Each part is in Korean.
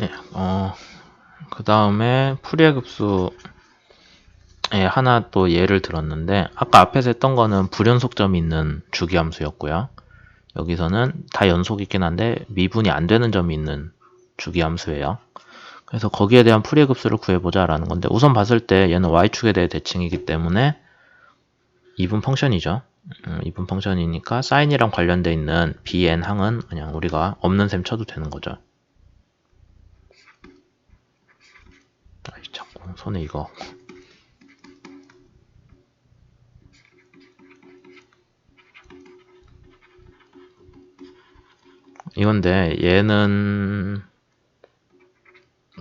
네, 어, 그 다음에 풀이의 급수 예, 하나 또 예를 들었는데 아까 앞에서 했던 거는 불연속점이 있는 주기함수였고요. 여기서는 다 연속이긴 한데 미분이 안 되는 점이 있는 주기함수예요. 그래서 거기에 대한 풀이의 급수를 구해보자 라는 건데 우선 봤을 때 얘는 y축에 대해 대칭이기 때문에 이분 펑션이죠. 음, 이분 펑션이니까 사인이랑 관련돼 있는 bn 항은 그냥 우리가 없는 셈 쳐도 되는 거죠. 아이 자꾸 손에 이거 이건데 얘는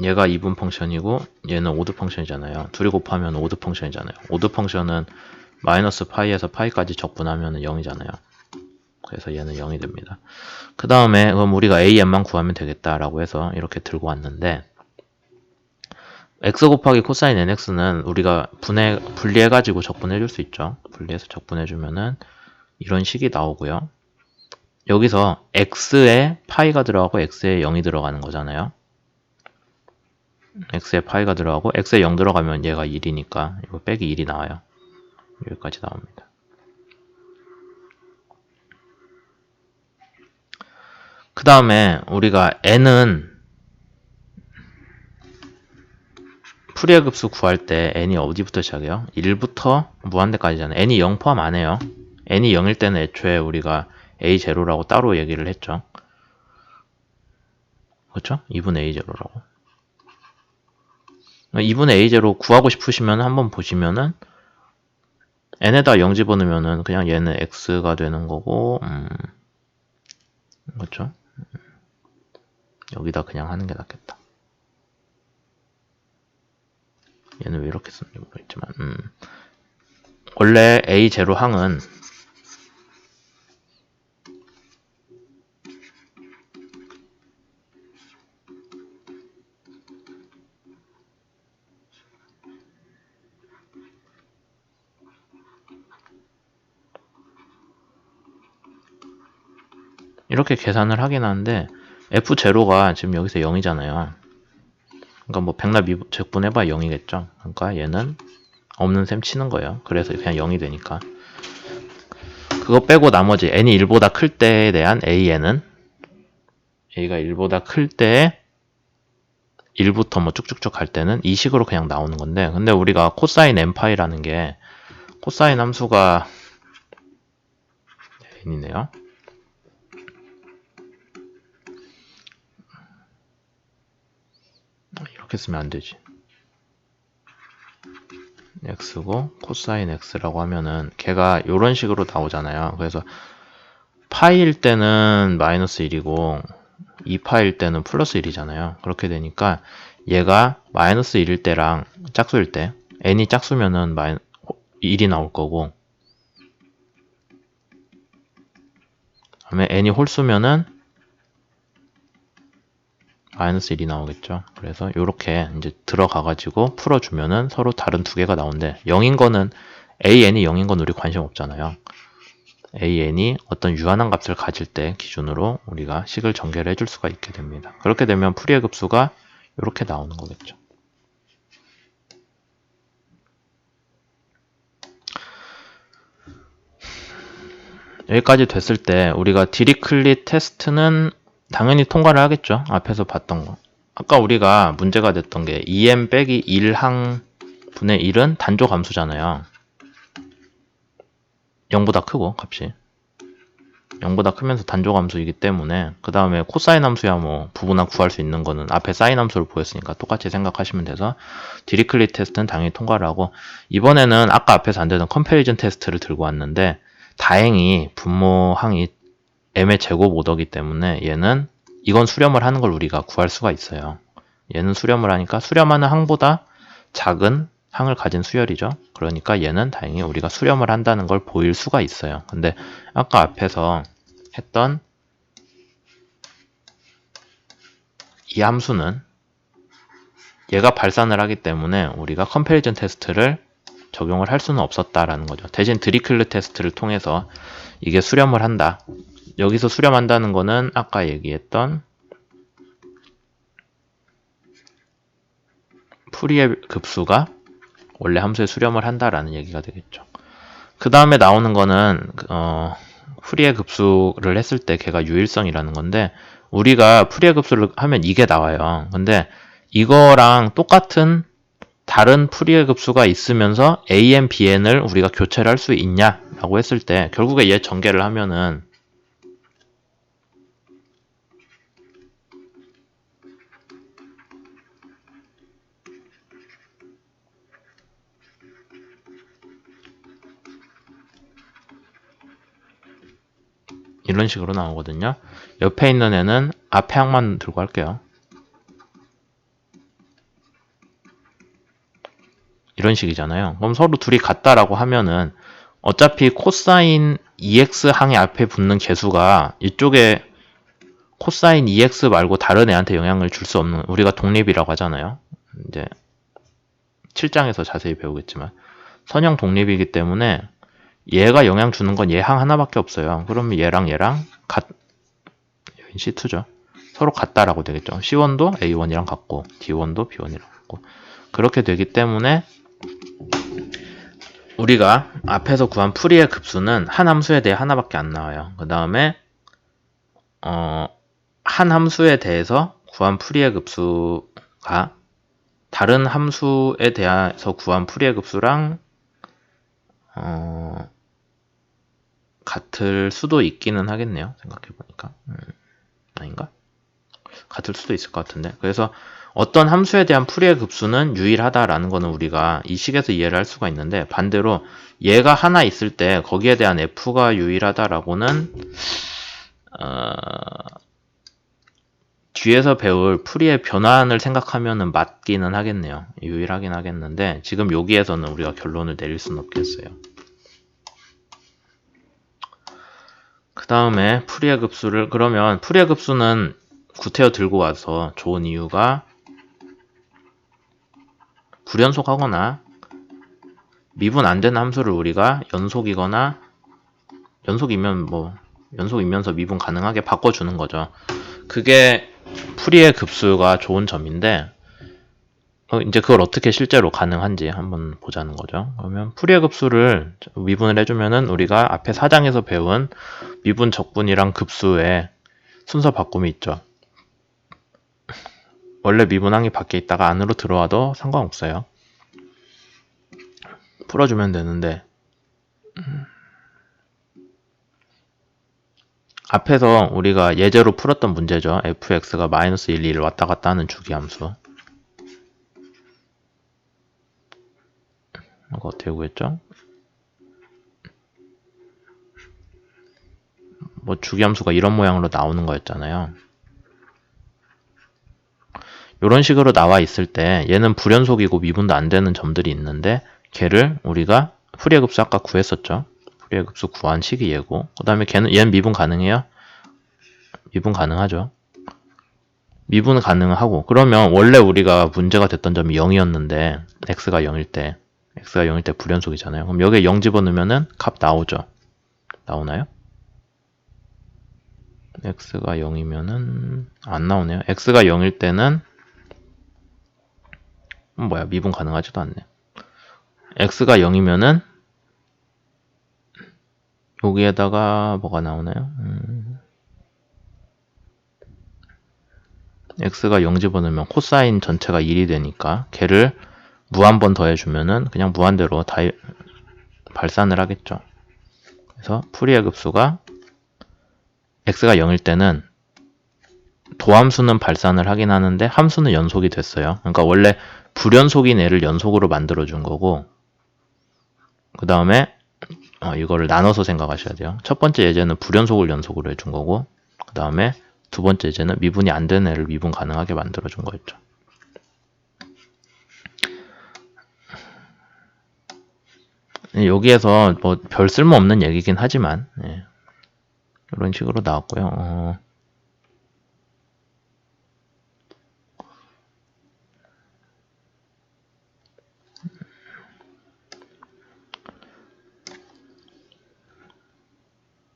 얘가 2분 펑션이고 얘는 오드 펑션이잖아요. 둘이 곱하면 오드 펑션이잖아요. 오드 펑션은 마이너스 파이에서 파이까지 적분하면 0이잖아요. 그래서 얘는 0이 됩니다. 그 다음에 그럼 우리가 AN만 구하면 되겠다라고 해서 이렇게 들고 왔는데 x 곱하기 코사인 nx는 우리가 분해, 분리해가지고 적분해 줄 수 있죠. 분리해서 적분해 주면은 이런 식이 나오고요. 여기서 x에 파이가 들어가고 x에 0이 들어가는 거잖아요. x에 파이가 들어가고 x에 0 들어가면 얘가 1이니까 이거 빼기 1이 나와요. 여기까지 나옵니다. 그 다음에 우리가 n은 풀이의 급수 구할 때 n이 어디부터 시작해요? 1부터 무한대까지잖아요. n이 0 포함 안 해요. n이 0일 때는 애초에 우리가 a0라고 따로 얘기를 했죠. 그렇죠? 2분의 a0라고. 2분의 a0 구하고 싶으시면 한번 보시면은 n에다 0 집어넣으면은 그냥 얘는 x가 되는 거고 음, 그렇죠? 여기다 그냥 하는 게 낫겠다. 얘는 왜 이렇게 쓰는지 모르겠지만 음. 원래 a0 항은 이렇게 계산을 하긴 하는데 f0가 지금 여기서 0이잖아요. 그러니까 뭐 백납 적분해봐 0이겠죠. 그러니까 얘는 없는 셈 치는 거예요. 그래서 그냥 0이 되니까. 그거 빼고 나머지 n이 1보다 클 때에 대한 an은 a가 1보다 클때 1부터 뭐 쭉쭉쭉 갈 때는 이 식으로 그냥 나오는 건데 근데 우리가 코사인 n파이라는 게 코사인 함수가 n이네요. 이렇게 쓰면 안 되지. x고 코사인 x라고 하면은 걔가 이런 식으로 나오잖아요. 그래서 파일 때는 마이너스 1이고 2파일 때는 플러스 1이잖아요. 그렇게 되니까 얘가 마이너스 1일 때랑 짝수일 때 n이 짝수면은 마이, 1이 나올 거고 다음에 n이 홀수면은 마이너스 1이 나오겠죠. 그래서 이렇게 이제 들어가가지고 풀어주면은 서로 다른 두 개가 나오는데 0인 거는 an이 0인 건 우리 관심 없잖아요. an이 어떤 유한한 값을 가질 때 기준으로 우리가 식을 전개를 해줄 수가 있게 됩니다. 그렇게 되면 풀이의 급수가 이렇게 나오는 거겠죠. 여기까지 됐을 때 우리가 디리클리 테스트는 당연히 통과를 하겠죠. 앞에서 봤던 거. 아까 우리가 문제가 됐던 게 2m 빼기 1항 분의 1은 단조 감수잖아요. 0보다 크고 값이 0보다 크면서 단조 감수이기 때문에 그 다음에 코사인 함수야 뭐 부분항 구할 수 있는 거는 앞에 사인 함수를 보였으니까 똑같이 생각하시면 돼서 디리클리 테스트는 당연히 통과를 하고 이번에는 아까 앞에서 안 되던 컴페리즌 테스트를 들고 왔는데 다행히 분모항이 m의 제곱 오더기 때문에 얘는 이건 수렴을 하는 걸 우리가 구할 수가 있어요. 얘는 수렴을 하니까 수렴하는 항보다 작은 항을 가진 수열이죠. 그러니까 얘는 다행히 우리가 수렴을 한다는 걸 보일 수가 있어요. 근데 아까 앞에서 했던 이 함수는 얘가 발산을 하기 때문에 우리가 컴페리전 테스트를 적용을 할 수는 없었다라는 거죠. 대신 드리클르 테스트를 통해서 이게 수렴을 한다. 여기서 수렴한다는 거는 아까 얘기했던 풀이의 급수가 원래 함수에 수렴을 한다라는 얘기가 되겠죠. 그 다음에 나오는 거는 어, 풀이의 급수를 했을 때 걔가 유일성이라는 건데 우리가 풀이의 급수를 하면 이게 나와요. 근데 이거랑 똑같은 다른 풀이의 급수가 있으면서 a n, b n을 우리가 교체를 할 수 있냐라고 했을 때 결국에 얘 전개를 하면은 이런 식으로 나오거든요. 옆에 있는 애는 앞에 항만 들고 할게요. 이런 식이잖아요. 그럼 서로 둘이 같다라고 하면은 어차피 코사인 2x 항의 앞에 붙는 개수가 이쪽에 코사인 2x 말고 다른 애한테 영향을 줄 수 없는 우리가 독립이라고 하잖아요. 이제 7장에서 자세히 배우겠지만 선형 독립이기 때문에 얘가 영향 주는 건 얘 항 하나밖에 없어요. 그러면 얘랑 얘랑 같 C2죠. 서로 같다라고 되겠죠. C1도 A1이랑 같고 D1도 B1이랑 같고 그렇게 되기 때문에 우리가 앞에서 구한 풀이의 급수는 한 함수에 대해 하나밖에 안 나와요. 그 다음에 어, 한 함수에 대해서 구한 풀이의 급수가 다른 함수에 대해서 구한 풀이의 급수랑 어, 같을 수도 있기는 하겠네요. 생각해보니까. 음, 아닌가? 같을 수도 있을 것 같은데. 그래서 어떤 함수에 대한 풀이의 급수는 유일하다라는 거는 우리가 이 식에서 이해를 할 수가 있는데 반대로 얘가 하나 있을 때 거기에 대한 f가 유일하다라고는 어, 뒤에서 배울 풀이의 변환을 생각하면은 맞기는 하겠네요. 유일하긴 하겠는데 지금 여기에서는 우리가 결론을 내릴 수는 없겠어요. 그 다음에 풀이의 급수를 그러면 풀이의 급수는 구태여 들고 와서 좋은 이유가 불연속하거나 미분 안 되는 함수를 우리가 연속이거나 연속이면 뭐 연속이면서 미분 가능하게 바꿔주는 거죠. 그게 풀이의 급수가 좋은 점인데 어, 이제 그걸 어떻게 실제로 가능한지 한번 보자는 거죠. 그러면 풀이의 급수를 미분을 해주면은 우리가 앞에 4장에서 배운 미분 적분이랑 급수의 순서 바꿈이 있죠. 원래 미분항이 밖에 있다가 안으로 들어와도 상관없어요. 풀어주면 되는데 음. 앞에서 우리가 예제로 풀었던 문제죠. fx가 마이너스 1, 2를 왔다 갔다 하는 주기함수. 이거 어떻게 구했죠? 뭐 주기함수가 이런 모양으로 나오는 거였잖아요. 이런 식으로 나와 있을 때 얘는 불연속이고 미분도 안 되는 점들이 있는데 걔를 우리가 풀이의 급수 아까 구했었죠. 풀이의 급수 구한 식이 얘고 그 다음에 걔는 얘는 미분 가능해요? 미분 가능하죠. 미분 가능하고 그러면 원래 우리가 문제가 됐던 점이 0이었는데 x가 0일 때 x가 0일 때 불연속이잖아요. 그럼 여기에 0 집어넣으면은 값 나오죠. 나오나요? x가 0이면은 안 나오네요. x가 0일 때는 음, 뭐야 미분 가능하지도 않네. x가 0이면은 여기에다가 뭐가 나오나요? 음. x가 0 집어넣으면 코사인 전체가 1이 되니까 걔를 무 한 번 더해주면은 그냥 무한대로 다 발산을 하겠죠. 그래서 풀이의 급수가 x가 0일 때는 도함수는 발산을 하긴 하는데 함수는 연속이 됐어요. 그러니까 원래 불연속인 애를 연속으로 만들어 준 거고 그 다음에 어, 이거를 나눠서 생각하셔야 돼요. 첫 번째 예제는 불연속을 연속으로 해준 거고 그 다음에 두 번째 예제는 미분이 안 되는 애를 미분 가능하게 만들어 준 거였죠. 여기에서 뭐 별 쓸모 없는 얘기긴 하지만 예. 이런 식으로 나왔고요. 어.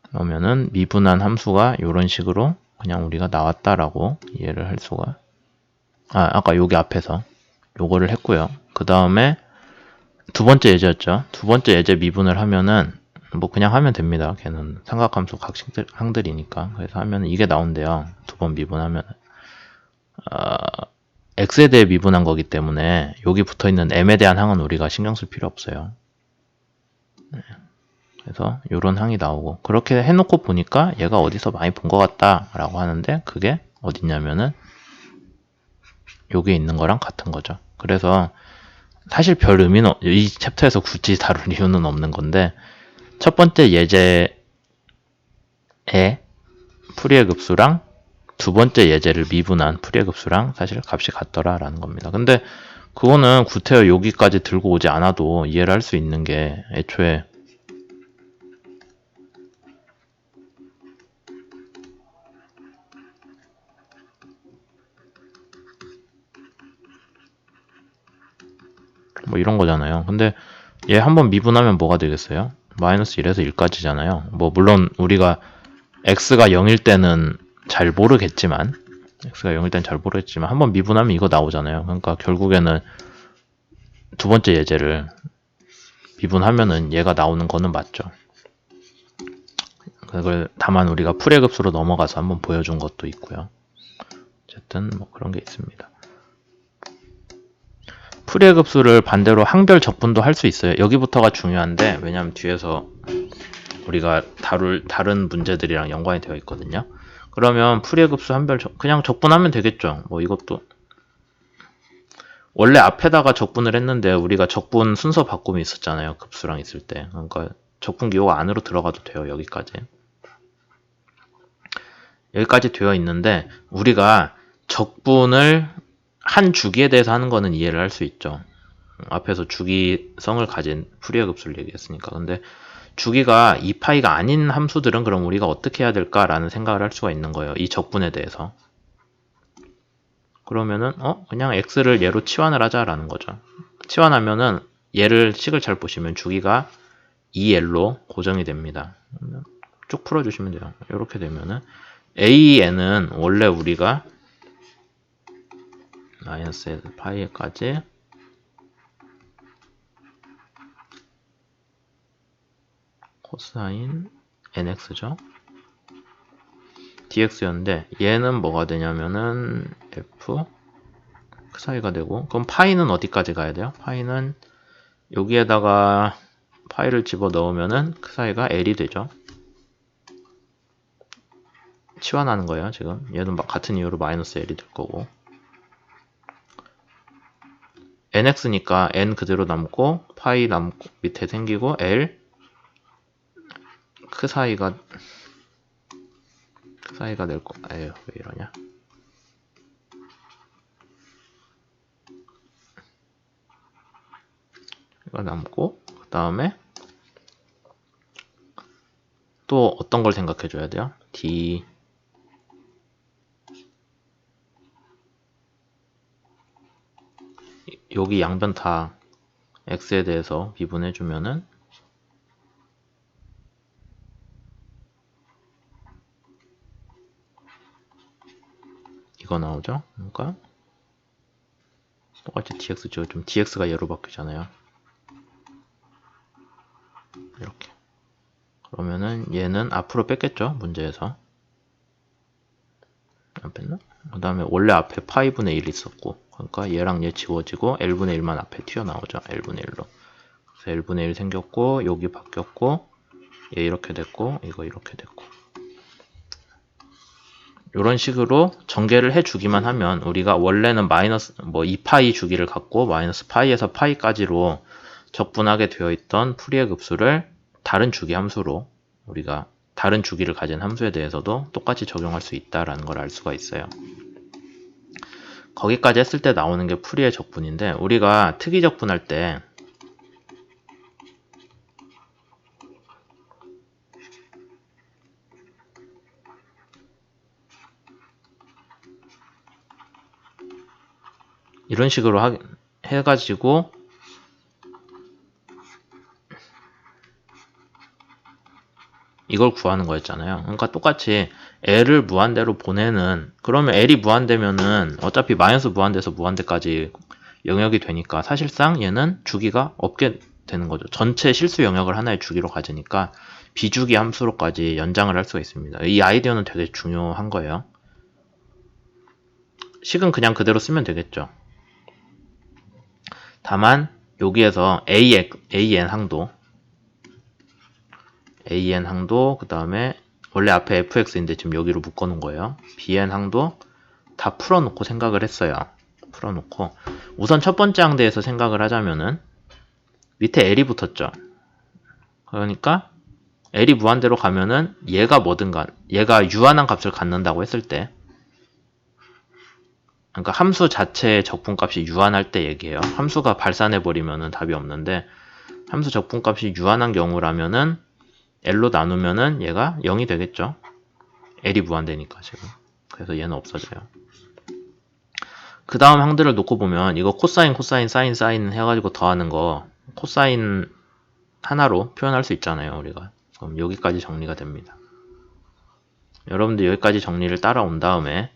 그러면은 미분한 함수가 이런 식으로 그냥 우리가 나왔다라고 이해를 할 수가 아 아까 여기 앞에서 요거를 했고요. 그 다음에 두 번째 예제였죠. 두 번째 예제 미분을 하면은 뭐 그냥 하면 됩니다. 걔는 삼각함수 각 식들- 항들이니까 그래서 하면 이게 나온대요. 두 번 미분하면 어, x에 대해 미분한 거기 때문에 여기 붙어 있는 m에 대한 항은 우리가 신경 쓸 필요 없어요. 네. 그래서 이런 항이 나오고 그렇게 해놓고 보니까 얘가 어디서 많이 본 것 같다라고 하는데 그게 어딨냐면은 여기에 있는 거랑 같은 거죠. 그래서 사실 별 의미는 없- 이 챕터에서 굳이 다룰 이유는 없는 건데 첫 번째 예제의 풀이의 급수랑 두 번째 예제를 미분한 풀이의 급수랑 사실 값이 같더라라는 겁니다. 근데 그거는 구태여 여기까지 들고 오지 않아도 이해를 할 수 있는 게 애초에 뭐 이런 거잖아요. 근데 얘 한번 미분하면 뭐가 되겠어요? 마이너스 1에서 1까지잖아요. 뭐 물론 우리가 x가 0일 때는 잘 모르겠지만 x가 0일 때는 잘 모르겠지만 한번 미분하면 이거 나오잖아요. 그러니까 결국에는 두 번째 예제를 미분하면은 얘가 나오는 거는 맞죠. 그걸 다만 우리가 풀의 급수로 넘어가서 한번 보여준 것도 있고요. 어쨌든 뭐 그런 게 있습니다. 풀의 급수를 반대로 항별 적분도 할 수 있어요. 여기부터가 중요한데 왜냐하면 뒤에서 우리가 다룰 다른 문제들이랑 연관이 되어 있거든요. 그러면 풀의 급수 한별 적, 그냥 적분하면 되겠죠. 뭐 이것도 원래 앞에다가 적분을 했는데 우리가 적분 순서 바꿈이 있었잖아요. 급수랑 있을 때. 그러니까 적분 기호가 안으로 들어가도 돼요. 여기까지. 여기까지 되어 있는데 우리가 적분을 한 주기에 대해서 하는 거는 이해를 할 수 있죠. 앞에서 주기성을 가진 풀이의 급수를 얘기했으니까. 근데 주기가 2파이가 아닌 함수들은 그럼 우리가 어떻게 해야 될까라는 생각을 할 수가 있는 거예요. 이 적분에 대해서. 그러면은 어 그냥 x를 얘로 치환을 하자라는 거죠. 치환하면은 얘를 식을 잘 보시면 주기가 2l로 고정이 됩니다. 쭉 풀어주시면 돼요. 이렇게 되면은 an은 원래 우리가 마이너스 파이까지 코사인 nx죠. dx였는데 얘는 뭐가 되냐면은 f 그 사이가 되고 그럼 파이는 어디까지 가야 돼요? 파이는 여기에다가 파이를 집어 넣으면은 그 사이가 l이 되죠. 치환하는 거예요 지금 얘는 막 같은 이유로 마이너스 l이 될 거고 nx니까 n 그대로 남고 파이 남고 밑에 생기고 l 그 사이가 그 사이가 될 거. 에휴 왜 이러냐? 이거 남고 그 다음에 또 어떤 걸 생각해 줘야 돼요? d 여기 양변 다 x에 대해서 미분해 주면은 이거 나오죠? 그러니까 똑같이 dx 죠. 좀 dx가 얘로 바뀌잖아요. 이렇게. 그러면은 얘는 앞으로 뺐겠죠? 문제에서. 안 뺐나? 그 다음에 원래 앞에 파이분의 1 있었고 그러니까 얘랑 얘 지워지고 L분의 1만 앞에 튀어나오죠. L분의 1로. 그래서 L분의 1 생겼고 여기 바뀌었고 얘 이렇게 됐고 이거 이렇게 됐고 이런 식으로 전개를 해주기만 하면 우리가 원래는 마이너스 뭐 2파이 주기를 갖고 마이너스 파이에서 파이까지로 적분하게 되어 있던 풀이의 급수를 다른 주기 함수로 우리가 다른 주기를 가진 함수에 대해서도 똑같이 적용할 수 있다라는 걸 알 수가 있어요. 거기까지 했을 때 나오는 게 풀이의 적분인데 우리가 특이 적분할 때 이런 식으로 하, 해가지고 이걸 구하는 거였잖아요. 그러니까 똑같이 L을 무한대로 보내는 그러면 L이 무한대면은 어차피 마이너스 무한대에서 무한대까지 영역이 되니까 사실상 얘는 주기가 없게 되는 거죠. 전체 실수 영역을 하나의 주기로 가지니까 비주기 함수로까지 연장을 할 수가 있습니다. 이 아이디어는 되게 중요한 거예요. 식은 그냥 그대로 쓰면 되겠죠. 다만 여기에서 a, an 항도 an 항도 그 다음에 원래 앞에 fx인데 지금 여기로 묶어 놓은 거예요. bn 항도 다 풀어 놓고 생각을 했어요. 풀어 놓고 우선 첫 번째 항대에서 생각을 하자면은 밑에 l이 붙었죠. 그러니까 l이 무한대로 가면은 얘가 뭐든 간 얘가 유한한 값을 갖는다고 했을 때 그러니까 함수 자체의 적분값이 유한할 때 얘기해요. 함수가 발산해 버리면은 답이 없는데 함수 적분값이 유한한 경우라면은 l로 나누면은 얘가 0이 되겠죠. l이 무한대니까 지금. 그래서 얘는 없어져요. 그 다음 항들을 놓고 보면 이거 코사인, 코사인, 사인, 사인 해가지고 더하는 거 코사인 하나로 표현할 수 있잖아요. 우리가. 그럼 여기까지 정리가 됩니다. 여러분들 여기까지 정리를 따라온 다음에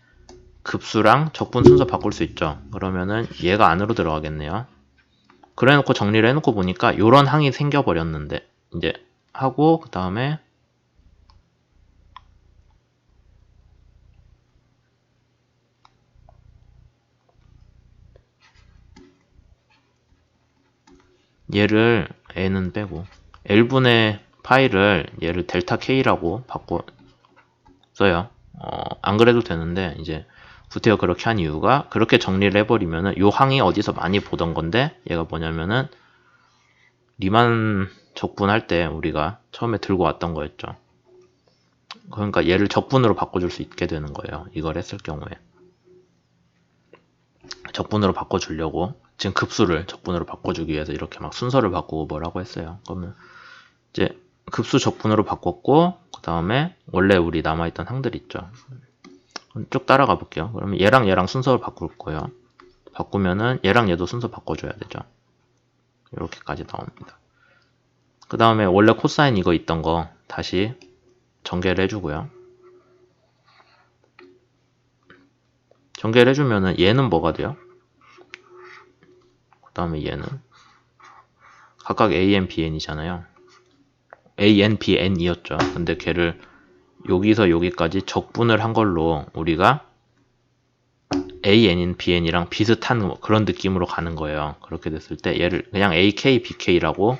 급수랑 적분 순서 바꿀 수 있죠. 그러면은 얘가 안으로 들어가겠네요. 그래 놓고 정리를 해놓고 보니까 이런 항이 생겨버렸는데 이제 하고 그 다음에 얘를 n은 빼고 l분의 파이를 얘를 델타 k라고 바꿔 써요. 어, 안 그래도 되는데 이제 구태여 그렇게 한 이유가 그렇게 정리를 해버리면은 요 항이 어디서 많이 보던 건데 얘가 뭐냐면은 리만 적분할 때 우리가 처음에 들고 왔던 거였죠. 그러니까 얘를 적분으로 바꿔줄 수 있게 되는 거예요. 이걸 했을 경우에. 적분으로 바꿔주려고 지금 급수를 적분으로 바꿔주기 위해서 이렇게 막 순서를 바꾸고 뭐라고 했어요. 그러면 이제 급수 적분으로 바꿨고 그 다음에 원래 우리 남아있던 항들 있죠. 쭉 따라가 볼게요. 그러면 얘랑 얘랑 순서를 바꿀 거예요. 바꾸면은 얘랑 얘도 순서 바꿔줘야 되죠. 이렇게까지 나옵니다. 그 다음에 원래 코사인 이거 있던 거 다시 전개를 해주고요. 전개를 해주면은 얘는 뭐가 돼요? 그 다음에 얘는 각각 AN, BN이잖아요. AN, BN이었죠. 근데 걔를 여기서 여기까지 적분을 한 걸로 우리가 AN인 BN이랑 비슷한 뭐 그런 느낌으로 가는 거예요. 그렇게 됐을 때 얘를 그냥 AK, BK라고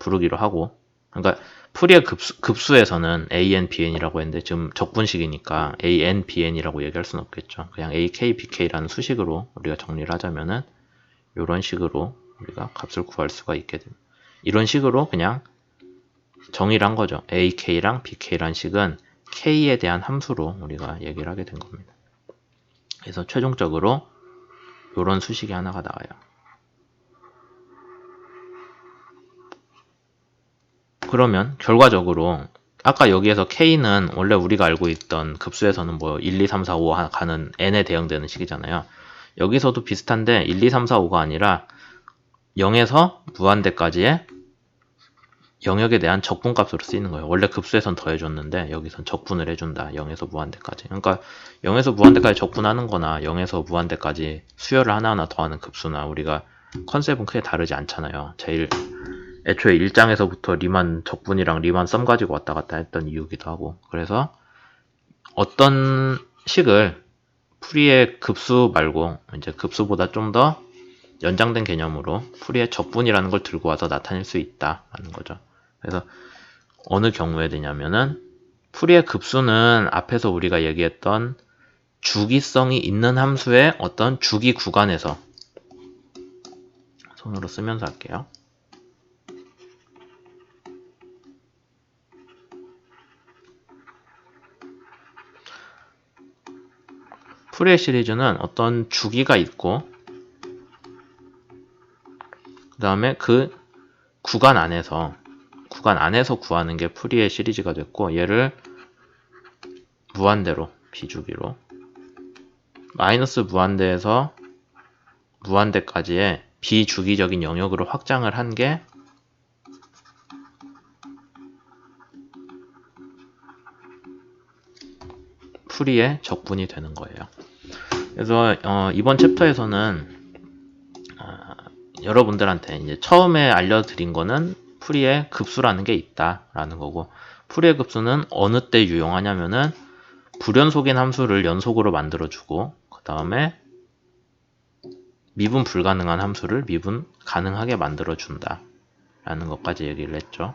부르기로 하고 그러니까 풀이의 급수, 급수에서는 AN, BN이라고 했는데 지금 적분식이니까 AN, BN이라고 얘기할 수는 없겠죠. 그냥 AK, BK라는 수식으로 우리가 정리를 하자면은 이런 식으로 우리가 값을 구할 수가 있게 됩니다. 이런 식으로 그냥 정의를 한 거죠. AK랑 BK란 식은 K에 대한 함수로 우리가 얘기를 하게 된 겁니다. 그래서 최종적으로 이런 수식이 하나가 나와요. 그러면 결과적으로 아까 여기에서 K는 원래 우리가 알고 있던 급수에서는 뭐 1, 2, 3, 4, 5 가는 n에 대응되는 식이잖아요. 여기서도 비슷한데 1, 2, 3, 4, 5가 아니라 0에서 무한대까지의 영역에 대한 적분값으로 쓰이는 거예요. 원래 급수에선 더해줬는데 여기선 적분을 해준다. 0에서 무한대까지. 그러니까 0에서 무한대까지 적분하는 거나 0에서 무한대까지 수열을 하나하나 더하는 급수나 우리가 컨셉은 크게 다르지 않잖아요. 제일 애초에 1장에서부터 리만 적분이랑 리만 썸 가지고 왔다 갔다 했던 이유기도 하고 그래서 어떤 식을 풀이의 급수 말고 이제 급수보다 좀 더 연장된 개념으로 풀이의 적분이라는 걸 들고 와서 나타낼 수 있다라는 거죠. 그래서 어느 경우에 되냐면은 풀이의 급수는 앞에서 우리가 얘기했던 주기성이 있는 함수의 어떤 주기 구간에서 손으로 쓰면서 할게요. 풀이의 시리즈는 어떤 주기가 있고 그 다음에 그 구간 안에서 구간 안에서 구하는 게 풀이의 시리즈가 됐고 얘를 무한대로 비주기로 마이너스 무한대에서 무한대까지의 비주기적인 영역으로 확장을 한 게 풀이의 적분이 되는 거예요. 그래서 어, 이번 챕터에서는 아, 여러분들한테 이제 처음에 알려드린 거는 풀이의 급수라는 게 있다라는 거고 풀이의 급수는 어느 때 유용하냐면은 불연속인 함수를 연속으로 만들어주고 그 다음에 미분 불가능한 함수를 미분 가능하게 만들어준다 라는 것까지 얘기를 했죠.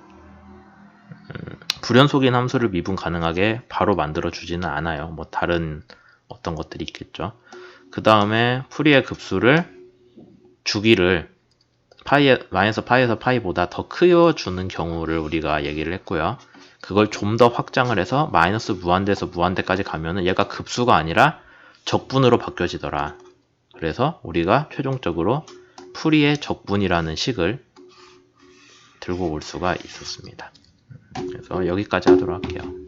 음, 불연속인 함수를 미분 가능하게 바로 만들어주지는 않아요. 뭐 다른 어떤 것들이 있겠죠. 그 다음에 풀이의 급수를 주기를 파이 마이너스 파이에서 파이보다 더 크여주는 경우를 우리가 얘기를 했고요. 그걸 좀 더 확장을 해서 마이너스 무한대에서 무한대까지 가면은 얘가 급수가 아니라 적분으로 바뀌어지더라. 그래서 우리가 최종적으로 풀이의 적분이라는 식을 들고 올 수가 있었습니다. 그래서 여기까지 하도록 할게요.